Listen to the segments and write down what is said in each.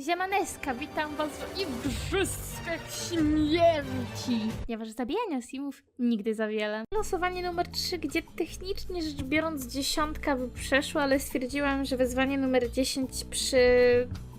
Ziemaneska, witam was w Igrzyskach Śmierci! Ponieważ zabijania simów nigdy za wiele. Losowanie numer 3, gdzie technicznie rzecz biorąc dziesiątka by przeszła, ale stwierdziłam, że wyzwanie numer 10 przy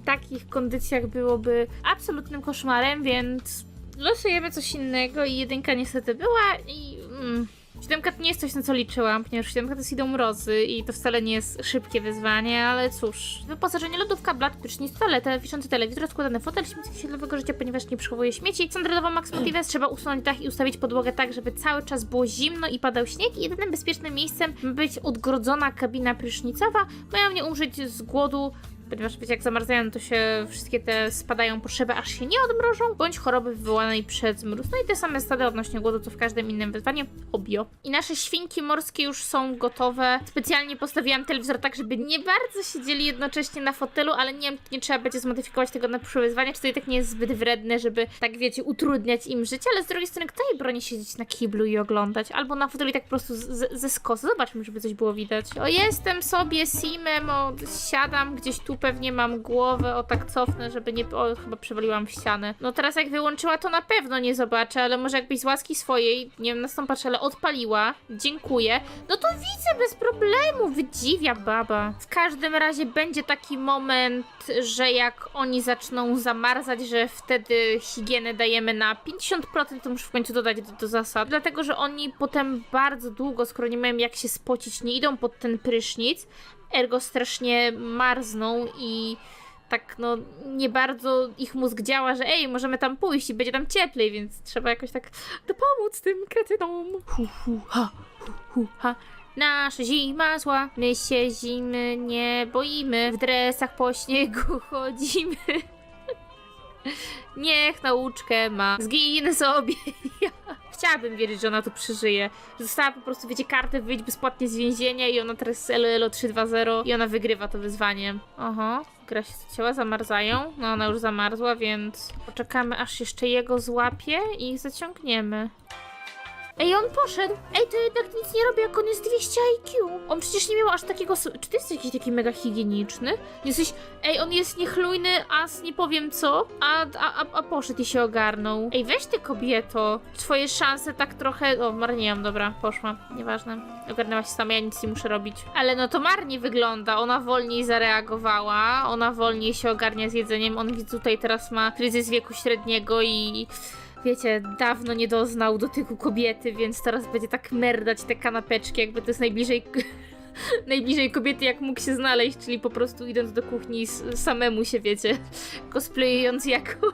takich kondycjach byłoby absolutnym koszmarem, więc losujemy coś innego i jedynka niestety była i... Mm. Siódemka to nie jest coś, na co liczyłam, ponieważ siódemka to idą mrozy i to wcale nie jest szybkie wyzwanie, ale cóż. Wyposażenie lodówka, blat, prysznic, toaletę, wiszący telewizor, składany fotel, śmieci osiedlowego życia, ponieważ nie przechowuje śmieci. Standardowo Max Motives trzeba usunąć dach i ustawić podłogę tak, żeby cały czas było zimno i padał śnieg i jedynym bezpiecznym miejscem ma być odgrodzona kabina prysznicowa. Mają nie umrzeć z głodu, ponieważ wiecie, jak zamarzają, to się wszystkie te spadają potrzeby, aż się nie odmrożą, bądź choroby wywołanej przez mróz. No i te same stady odnośnie głodu, co w każdym innym wyzwanie. Obio. I nasze świnki morskie już są gotowe. Specjalnie postawiłam telewizor tak, żeby nie bardzo siedzieli jednocześnie na fotelu, ale nie wiem, nie trzeba będzie zmodyfikować tego na przyszłe wyzwanie, czy to i tak nie jest zbyt wredne, żeby, tak wiecie, utrudniać im życie, ale z drugiej strony, kto jej broni siedzieć na kiblu i oglądać? Albo na fotelu i tak po prostu z, ze skosu. Zobaczmy, żeby coś było widać. O, jestem sobie simem, o, siadam gdzieś tu pewnie mam głowę, o tak cofnę, żeby nie... O, chyba przewaliłam w ścianę. No teraz jak wyłączyła, to na pewno nie zobaczę, ale może jakbyś z łaski swojej, nie wiem, na co patrzę, ale odpaliła. Dziękuję. No to widzę bez problemu, wydziwia baba. W każdym razie będzie taki moment, że jak oni zaczną zamarzać, że wtedy higienę dajemy na 50%, to muszę w końcu dodać do, do zasad. Dlatego, że oni potem bardzo długo, skoro nie mają jak się spocić, nie idą pod ten prysznic, ergo strasznie marzną i tak no nie bardzo ich mózg działa, że ej, możemy tam pójść i będzie tam cieplej, więc trzeba jakoś tak dopomóc tym kretynom. Hu, hu, ha, hu, hu, ha. Nasza zima zła, my się zimy nie boimy, w dresach po śniegu chodzimy. Niech nauczkę ma, zginę sobie ja. Chciałabym wierzyć, że ona tu przeżyje. Że Została po prostu, wiecie, kartę wyjść bezpłatnie z więzienia i ona teraz LLO 320 i ona wygrywa to wyzwanie. Oho, gra się ciała zamarzają. No ona już zamarzła, więc poczekamy aż jeszcze jego złapie i zaciągniemy. Ej, on poszedł! Ej, to jednak nic nie robi, jak on jest 200 IQ. On przecież nie miał aż takiego... Czy ty jesteś jakiś taki mega higieniczny? Jesteś... Ej, on jest niechlujny, as nie powiem co, a, a, a, poszedł i się ogarnął. Ej, weź ty kobieto. Twoje szanse tak trochę... O, marniłam, dobra, poszła. Nieważne. Ogarnęła się sama, ja nic nie muszę robić. Ale no to marnie wygląda. Ona wolniej zareagowała, ona wolniej się ogarnia z jedzeniem. On widzę tutaj teraz ma kryzys wieku średniego i wiecie, dawno nie doznał dotyku kobiety, więc teraz będzie tak merdać te kanapeczki, jakby to jest najbliżej. Najbliżej kobiety, jak mógł się znaleźć, czyli po prostu idąc do kuchni samemu się, wiecie, cosplayując jako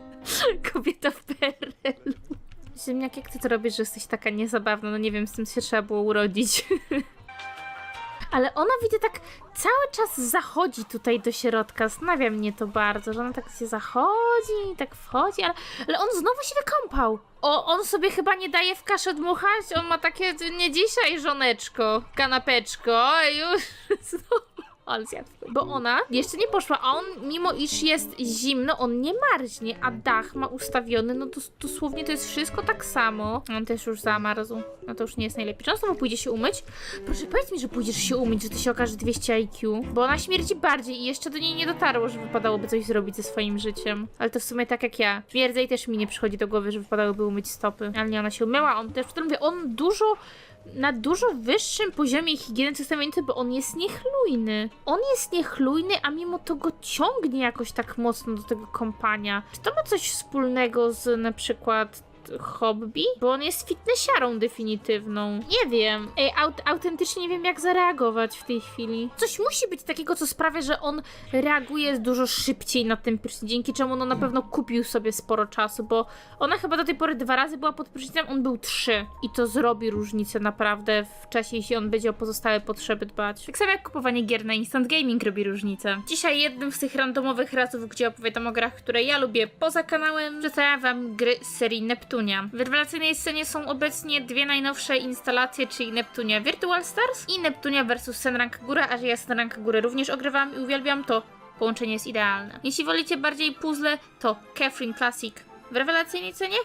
kobieta w PRL-u. Ziemniak, jak ty to robisz, że jesteś taka niezabawna? No nie wiem, z tym się trzeba było urodzić. Ale ona widzę tak cały czas zachodzi tutaj do środka. Zastanawia mnie to bardzo, że ona tak się zachodzi i tak wchodzi, ale, ale on znowu się wykąpał. O, on sobie chyba nie daje w kaszę dmuchać? On ma takie, nie dzisiaj, żoneczko, kanapeczko, już znowu. Ale. Bo ona jeszcze nie poszła, a on, mimo iż jest zimno, on nie marznie, a dach ma ustawiony, no to dosłownie to jest wszystko tak samo. On też już zamarzł. No to już nie jest najlepiej. On znowu pójdzie się umyć? Proszę, powiedz mi, że pójdziesz się umyć, że ty się okaże 200 IQ. Bo ona śmierdzi bardziej i jeszcze do niej nie dotarło, że wypadałoby coś zrobić ze swoim życiem. Ale to w sumie tak jak ja. Śmierdzej też mi nie przychodzi do głowy, że wypadałoby umyć stopy. Ale nie, ona się umyła, on też, mówię, on dużo na dużo wyższym poziomie higieny testamentu, bo on jest niechlujny. On jest niechlujny, a mimo to go ciągnie jakoś tak mocno do tego kąpania. Czy to ma coś wspólnego z na przykład hobby? Bo on jest fitnessiarą definitywną. Nie wiem. Ej, aut autentycznie nie wiem, jak zareagować w tej chwili. Coś musi być takiego, co sprawia, że on reaguje dużo szybciej na tym prysznic, dzięki czemu on na pewno kupił sobie sporo czasu, bo ona chyba do tej pory dwa razy była pod prysznicem, on był trzy. I to zrobi różnicę naprawdę w czasie, jeśli on będzie o pozostałe potrzeby dbać. Tak samo jak kupowanie gier na Instant Gaming robi różnicę. Dzisiaj jednym z tych randomowych razów, gdzie opowiadam o grach, które ja lubię poza kanałem, przedstawiam wam gry z serii Neptunia. W rewelacyjnej scenie są obecnie dwie najnowsze instalacje, czyli Neptunia Virtual Stars i Neptunia vs Senrank Góra, a że ja Senrank Górę również ogrywam i uwielbiam to. Połączenie jest idealne. Jeśli wolicie bardziej puzzle, to Catherine Classic w rewelacyjnej cenie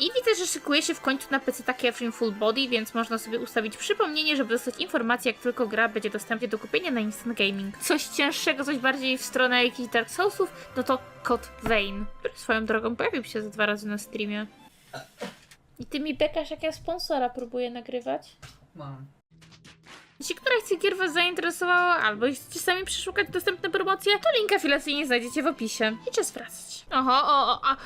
I widzę, że szykuje się w końcu na PC Efrim Full Body, więc można sobie ustawić przypomnienie, żeby dostać informację, jak tylko gra będzie dostępna do kupienia na Instant Gaming. Coś cięższego, coś bardziej w stronę jakichś Dark Soulsów, no to Code Vein, który swoją drogą pojawił się ze dwa razy na streamie. I ty mi bekasz, jak ja sponsora próbuję nagrywać? Mam. Jeśli któraś z tych gier Was zainteresowała, albo chcecie sami przeszukać dostępne promocje, to link afiliacyjny znajdziecie w opisie. I czas wracać. Oho, o, o, a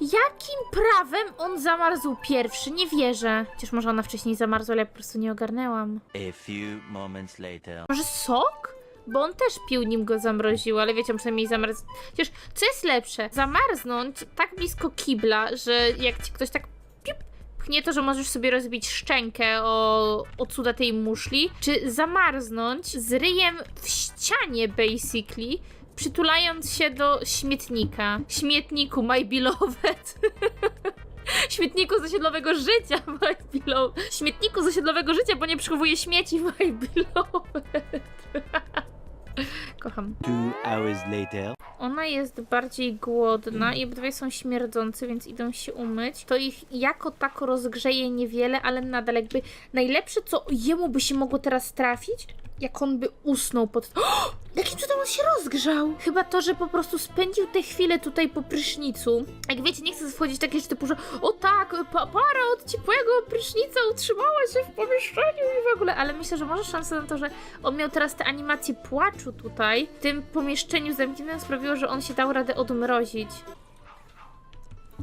jakim prawem on zamarzł pierwszy? Nie wierzę. Chociaż może ona wcześniej zamarzła, ale ja po prostu nie ogarnęłam. A few moments later. Może sok? Bo on też pił, nim go zamroził, ale wiecie, on przynajmniej zamarz... Chociaż, co jest lepsze? Zamarznąć tak blisko kibla, że jak ci ktoś tak piup, pchnie to, że możesz sobie rozbić szczękę o, o cuda tej muszli, czy zamarznąć z ryjem w ścianie, basically, przytulając się do śmietnika. Śmietniku, my beloved. Śmietniku z osiedlowego życia, my beloved. Śmietniku z osiedlowego życia, bo nie przechowuje śmieci, my beloved. Kocham. Two hours later. Ona jest bardziej głodna i obydwaj są śmierdzący, więc idą się umyć. To ich jako tako rozgrzeje niewiele, ale nadal jakby najlepsze, co jemu by się mogło teraz trafić, jak on by usnął pod... Jakim cudem on się rozgrzał? Chyba to, że po prostu spędził te chwile tutaj po prysznicu. Jak wiecie, nie chcę wchodzić takie typu, że o tak, pa para od ciepłego prysznica utrzymała się w pomieszczeniu i w ogóle, ale myślę, że może szansa na to, że on miał teraz te animacje płaczu tutaj, w tym pomieszczeniu zamkniętym sprawiło, że on się dał radę odmrozić.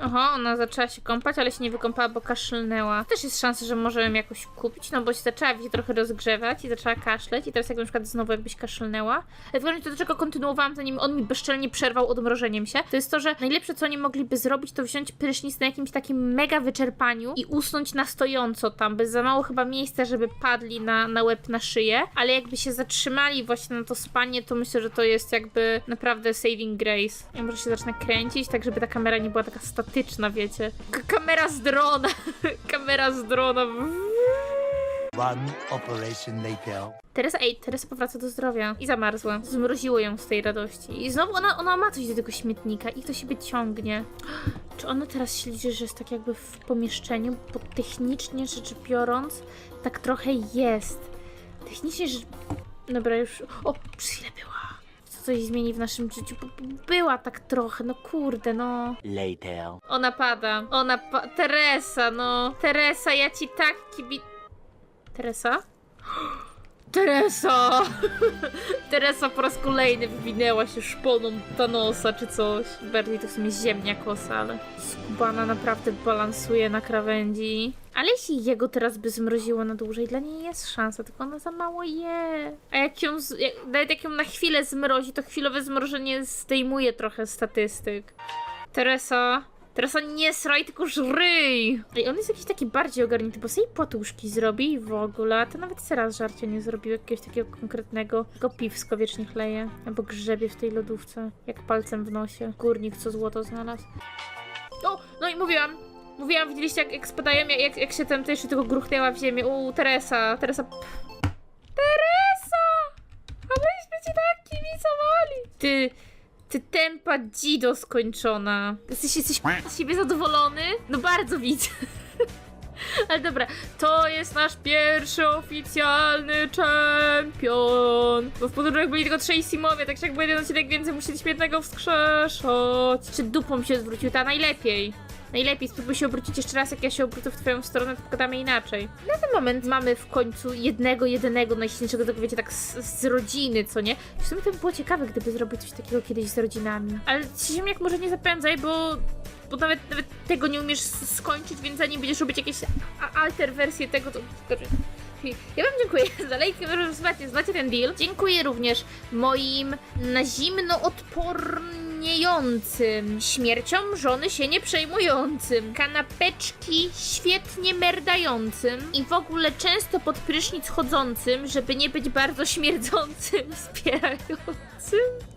Oho, ona zaczęła się kąpać, ale się nie wykąpała, bo kaszlnęła. Też jest szansa, że może ją jakoś kupić, no bo się zaczęła się trochę rozgrzewać i zaczęła kaszleć i teraz jak na przykład znowu jakbyś kaszlnęła. Ale w ogóle to, dlaczego kontynuowałam, zanim on mi bezczelnie przerwał odmrożeniem się, to jest to, że najlepsze, co oni mogliby zrobić, to wziąć prysznic na jakimś takim mega wyczerpaniu i usnąć na stojąco tam, bez za mało chyba miejsca, żeby padli na, na łeb, na szyję, ale jakby się zatrzymali właśnie na to spanie, to myślę, że to jest jakby naprawdę saving grace. Ja może się zacznę kręcić, tak żeby ta kamera nie była taka statyczna, wiecie. K kamera z drona, kamera z drona. One operation later. Teresa, ej, Teresa powraca do zdrowia i zamarzła. Zmroziło ją z tej radości. I znowu ona, ona ma coś do tego śmietnika i to siebie ciągnie. Czy ona teraz śledzi, że jest tak jakby w pomieszczeniu? Bo technicznie rzecz biorąc, tak trochę jest. Technicznie rzecz... Dobra, już... O, przez chwilę była. Co coś zmieni w naszym życiu? Bo- bo Była tak trochę, no kurde, no. Later. Ona pada. Ona pa... Teresa, no. Teresa, ja ci tak kibi... Teresa? Teresa! Teresa po raz kolejny wywinęła się szponą Thanosa czy coś. Bardziej to w sumie ziemnia kosa, ale skubana naprawdę balansuje na krawędzi. Ale jeśli jego teraz by zmroziło na dłużej, dla niej jest szansa, tylko ona za mało je. A jak ją, z- jak, nawet jak ją na chwilę zmrozi, to chwilowe zmrożenie zdejmuje trochę statystyk. Teresa, Teresa nie sraj, tylko żryj! I on jest jakiś taki bardziej ogarnięty, bo sobie potuszki zrobi i w ogóle, a to nawet teraz żarcia nie zrobił jakiegoś takiego konkretnego, tylko piwsko wiecznie chleje, albo grzebie w tej lodówce, jak palcem w nosie. Górnik, co złoto znalazł. O, no i mówiłam, mówiłam, widzieliście jak, jak spadają, jak, jak, się tam też tylko gruchnęła w ziemię. U, Teresa, Teresa... Pff. Teresa! A myśmy ci tak kibicowali! Ty... Ty tempa dzido skończona. Jesteś, jesteś z siebie zadowolony? No bardzo widzę. Ale dobra, to jest nasz pierwszy oficjalny czempion. Bo w podróżach byli tylko trzej simowie, tak jak będzie odcinek więcej musieli śmietnego wskrzeszać. Czy dupą się odwrócił? Ta najlepiej. Najlepiej spróbuj się obrócić jeszcze raz, jak ja się obrócę w twoją stronę, to pogadamy inaczej. Na ten moment mamy w końcu jednego, jedynego najsilniejszego, tego wiecie, tak z, z rodziny, co nie? W sumie to by było ciekawe, gdyby zrobić coś takiego kiedyś z rodzinami. Ale ziemniak może nie zapędzaj, bo, bo nawet, nawet tego nie umiesz skończyć, więc zanim będziesz robić jakieś alter wersje tego, to... ja wam dziękuję za lejki, że znacie, znacie ten deal. Dziękuję również moim na zimno odporniejącym, śmiercią żony się nie przejmującym, kanapeczki świetnie merdającym i w ogóle często pod prysznic chodzącym, żeby nie być bardzo śmierdzącym, wspierającym.